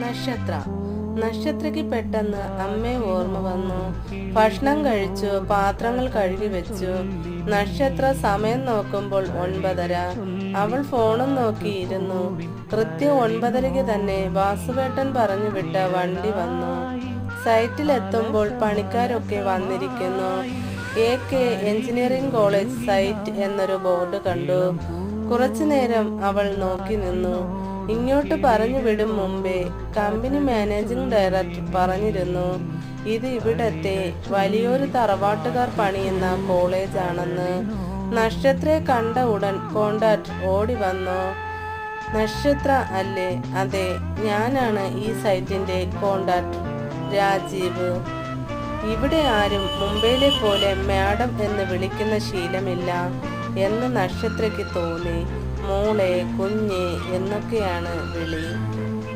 നക്ഷത്ര. നക്ഷത്രയ്ക്ക് പെട്ടെന്ന് അമ്മയെ ഓർമ്മ വന്നു. ഭക്ഷണം കഴിച്ചു പാത്രങ്ങൾ കഴുകി വെച്ചു. നക്ഷത്ര സമയം നോക്കുമ്പോൾ ഒൻപതര. അവൾ ഫോണും നോക്കിയിരുന്നു. കൃത്യം ഒൻപതരയ്ക്ക് തന്നെ വാസുവേട്ടൻ പറഞ്ഞു വിട്ട വണ്ടി വന്നു. സൈറ്റിൽ എത്തുമ്പോൾ പണിക്കാരൊക്കെ വന്നിരിക്കുന്നു. A K engineering college site എന്നൊരു ബോർഡ് കണ്ടു. കുറച്ചു നേരം അവൾ നോക്കി നിന്നു. ഇങ്ങോട്ട് പറഞ്ഞു വിടും മുമ്പേ. കമ്പനി മാനേജിംഗ് ഡയറക്ടർ പറഞ്ഞിരുന്നു ഇത് ഇവിടത്തെ വലിയൊരു തറവാട്ടുകാർ പണിയുന്ന കോളേജാണെന്ന്. നക്ഷത്രയെ കണ്ട ഉടൻ കോണ്ടാക്ട് ഓടി വന്നു. നക്ഷത്ര അല്ലേ? അതെ ഞാനാണ് ഈ സൈറ്റിന്റെ കോണ്ടാക്ട് രാജീവ് ഇവിടെ ആരും മുംബൈയിലെ പോലെ മാഡം എന്ന് വിളിക്കുന്ന ശീലമില്ല എന്ന് നക്ഷത്രയ്ക്ക് തോന്നി. മോളെ കുഞ്ഞ് എന്നൊക്കെയാണ് വിളി.